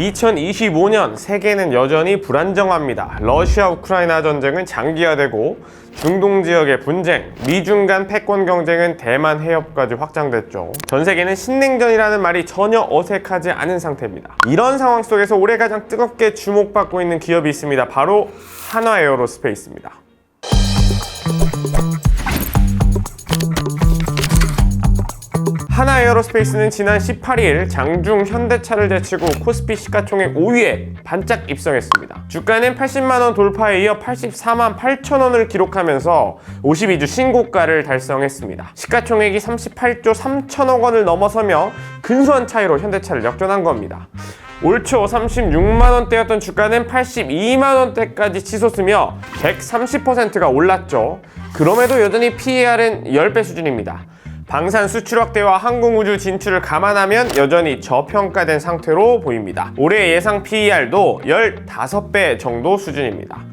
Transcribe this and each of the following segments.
2025년 세계는 여전히 불안정합니다. 러시아 우크라이나 전쟁은 장기화되고 중동 지역의 분쟁, 미중 간 패권 경쟁은 대만 해협까지 확장됐죠. 전 세계는 신냉전이라는 말이 전혀 어색하지 않은 상태입니다. 이런 상황 속에서 올해 가장 뜨겁게 주목받고 있는 기업이 있습니다. 바로 한화 에어로스페이스입니다. 하나 에어로스페이스는 지난 18일 장중 현대차를 제치고 코스피 시가총액 5위에 반짝 입성했습니다. 주가는 80만원 돌파에 이어 84만 8천원을 기록하면서 52주 신고가를 달성했습니다. 시가총액이 38조 3천억 원을 넘어서며 근소한 차이로 현대차를 역전한 겁니다. 올초 36만원대였던 주가는 82만원대까지 치솟으며 130%가 올랐죠. 그럼에도 여전히 PER은 10배 수준입니다. 방산 수출 확대와 항공우주 진출을 감안하면 여전히 저평가된 상태로 보입니다. 올해 예상 PER도 15배 정도 수준입니다.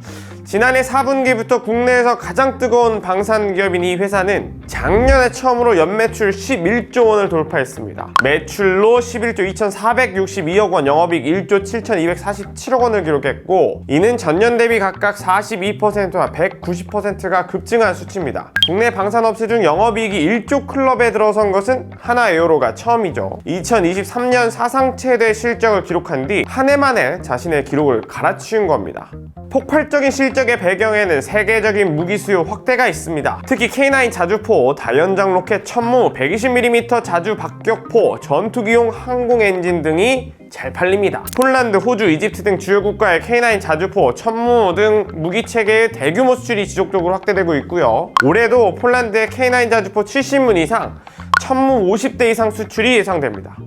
지난해 4분기부터 국내에서 가장 뜨거운 방산 기업인 이 회사는 작년에 처음으로 연매출 11조 원을 돌파했습니다. 매출로 11조 2,462억 원, 영업이익 1조 7,247억 원을 기록했고 이는 전년 대비 각각 42%와 190%가 급증한 수치입니다. 국내 방산업체 중 영업이익이 1조 클럽에 들어선 것은 하나 에어로가 처음이죠. 2023년 사상 최대 실적을 기록한 뒤 한 해 만에 자신의 기록을 갈아치운 겁니다. 폭발적인 실적의 배경에는 세계적인 무기 수요 확대가 있습니다. 특히 K9 자주포, 다연장 로켓 천무, 120mm 자주 박격포, 전투기용 항공 엔진 등이 잘 팔립니다. 폴란드, 호주, 이집트 등 주요 국가의 K9 자주포, 천무 등 무기 체계의 대규모 수출이 지속적으로 확대되고 있고요. 올해도 폴란드의 K9 자주포 70문 이상, 천무 50대 이상 수출이 예상됩니다.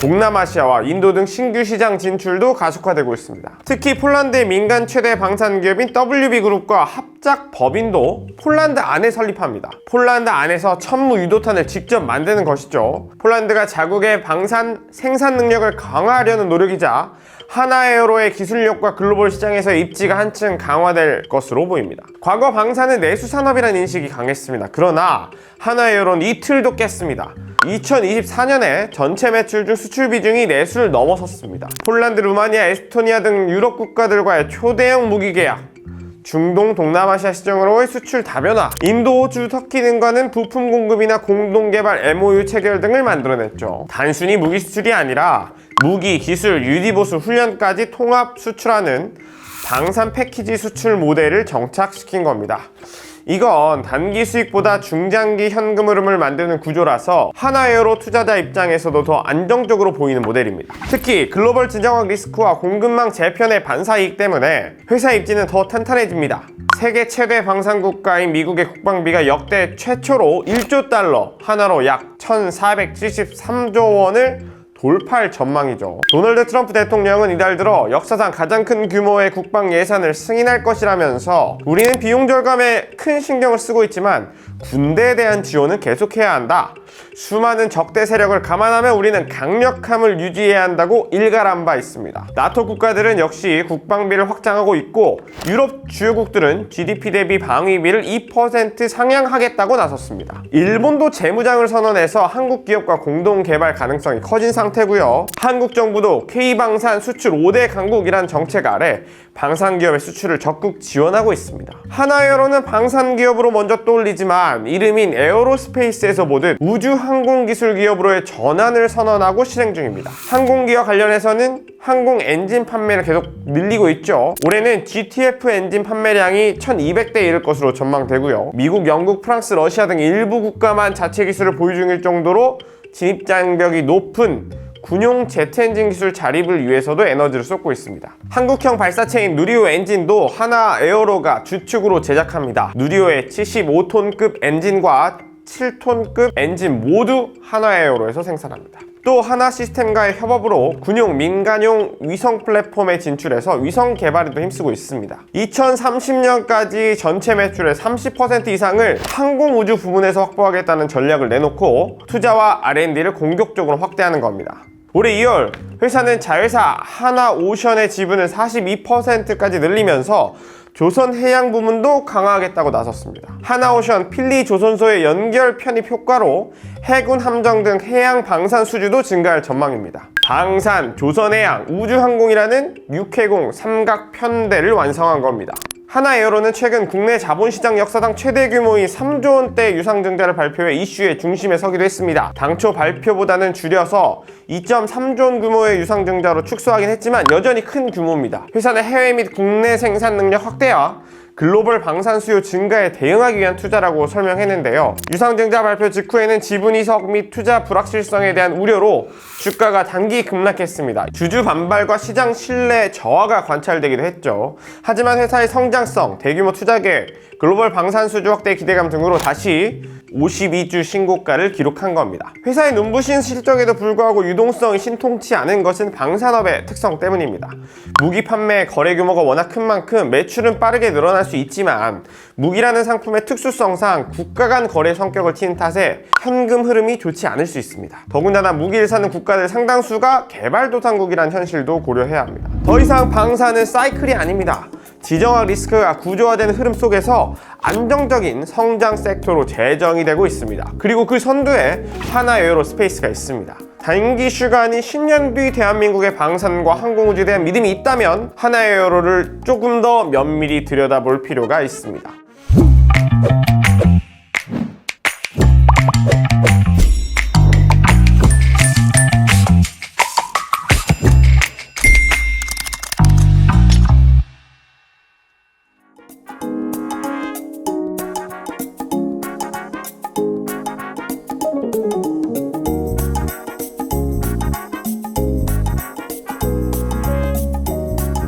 동남아시아와 인도 등 신규 시장 진출도 가속화되고 있습니다. 특히 폴란드의 민간 최대 방산 기업인 WB그룹과 합 작 법인도 폴란드 안에 설립합니다. 폴란드 안에서 천무 유도탄을 직접 만드는 것이죠. 폴란드가 자국의 방산 생산 능력을 강화하려는 노력이자 하나에어로의 기술력과 글로벌 시장에서의 입지가 한층 강화될 것으로 보입니다. 과거 방산은 내수 산업이라는 인식이 강했습니다. 그러나 하나에어로는 이틀도 깼습니다. 2024년에 전체 매출 중 수출 비중이 내수를 넘어섰습니다. 폴란드, 루마니아, 에스토니아 등 유럽 국가들과의 초대형 무기 계약, 중동, 동남아시아 시장으로의 수출 다변화, 인도, 호주, 터키 등과는 부품 공급이나 공동 개발 MOU 체결 등을 만들어냈죠. 단순히 무기 수출이 아니라 무기, 기술, 유디보수, 훈련까지 통합 수출하는 방산 패키지 수출 모델을 정착시킨 겁니다. 이건 단기 수익보다 중장기 현금 흐름을 만드는 구조라서 하나에어로 투자자 입장에서도 더 안정적으로 보이는 모델입니다. 특히 글로벌 진정학 리스크와 공급망 재편의 반사이익 때문에 회사 입지는 더 탄탄해집니다. 세계 최대 방산 국가인 미국의 국방비가 역대 최초로 1조 달러, 하나로 약 1,473조 원을 돌파할 전망이죠. 도널드 트럼프 대통령은 이달 들어 역사상 가장 큰 규모의 국방 예산을 승인할 것이라면서 우리는 비용 절감에 큰 신경을 쓰고 있지만 군대에 대한 지원은 계속해야 한다. 수많은 적대 세력을 감안하면 우리는 강력함을 유지해야 한다고 일갈한 바 있습니다. 나토 국가들은 역시 국방비를 확장하고 있고 유럽 주요국들은 GDP 대비 방위비를 2% 상향하겠다고 나섰습니다. 일본도 재무장을 선언해서 한국 기업과 공동 개발 가능성이 커진 상태고요. 한국 정부도 K방산 수출 5대 강국이란 정책 아래 방산 기업의 수출을 적극 지원하고 있습니다. 하나에어로는 방산 기업으로 먼저 떠올리지만 이름인 에어로스페이스에서 보듯 우주 항공 기술 기업으로의 전환을 선언하고 실행 중입니다. 항공기와 관련해서는 항공 엔진 판매를 계속 늘리고 있죠. 올해는 GTF 엔진 판매량이 1200대 이를 것으로 전망되고요. 미국, 영국, 프랑스, 러시아 등 일부 국가만 자체 기술을 보유 중일 정도로 진입 장벽이 높은 군용 제트 엔진 기술 자립을 위해서도 에너지를 쏟고 있습니다. 한국형 발사체인 누리호 엔진도 하나 에어로가 주축으로 제작합니다. 누리호의 75톤급 엔진과 7톤급 엔진 모두 하나 에어로에서 생산합니다. 또 하나 시스템과의 협업으로 군용 민간용 위성 플랫폼에 진출해서 위성 개발에도 힘쓰고 있습니다. 2030년까지 전체 매출의 30% 이상을 항공 우주 부문에서 확보하겠다는 전략을 내놓고 투자와 R&D를 공격적으로 확대하는 겁니다. 올해 2월 회사는 자회사 하나오션의 지분을 42%까지 늘리면서 조선 해양 부문도 강화하겠다고 나섰습니다. 하나오션 필리 조선소의 연결 편입 효과로 해군 함정 등 해양 방산 수주도 증가할 전망입니다. 방산, 조선해양, 우주항공이라는 육해공 삼각 편대를 완성한 겁니다. 하나에어로는 최근 국내 자본시장 역사상 최대 규모인 3조 원대 유상증자를 발표해 이슈의 중심에 서기도 했습니다. 당초 발표보다는 줄여서 2.3조 원 규모의 유상증자로 축소하긴 했지만 여전히 큰 규모입니다. 회사는 해외 및 국내 생산 능력 확대와 글로벌 방산 수요 증가에 대응하기 위한 투자라고 설명했는데요. 유상증자 발표 직후에는 지분 이석 및 투자 불확실성에 대한 우려로 주가가 단기 급락했습니다. 주주 반발과 시장 신뢰 저하가 관찰되기도 했죠. 하지만 회사의 성장성, 대규모 투자 계획, 글로벌 방산 수주 확대 기대감 등으로 다시 52주 신고가를 기록한 겁니다. 회사의 눈부신 실적에도 불구하고 유동성이 신통치 않은 것은 방산업의 특성 때문입니다. 무기 판매 거래 규모가 워낙 큰 만큼 매출은 빠르게 늘어날 수 있지만 무기라는 상품의 특수성상 국가 간 거래 성격을 띠는 탓에 현금 흐름이 좋지 않을 수 있습니다. 더군다나 무기를 사는 국가들 상당수가 개발도상국이란 현실도 고려해야 합니다. 더 이상 방산은 사이클이 아닙니다. 지정학 리스크가 구조화된 흐름 속에서 안정적인 성장 섹터로 재정이 되고 있습니다. 그리고 그 선두에 하나에어로스페이스가 있습니다. 단기 아닌 10년 뒤 대한민국의 방산과 항공우주에 대한 믿음이 있다면 하나에어로를 조금 더 면밀히 들여다볼 필요가 있습니다.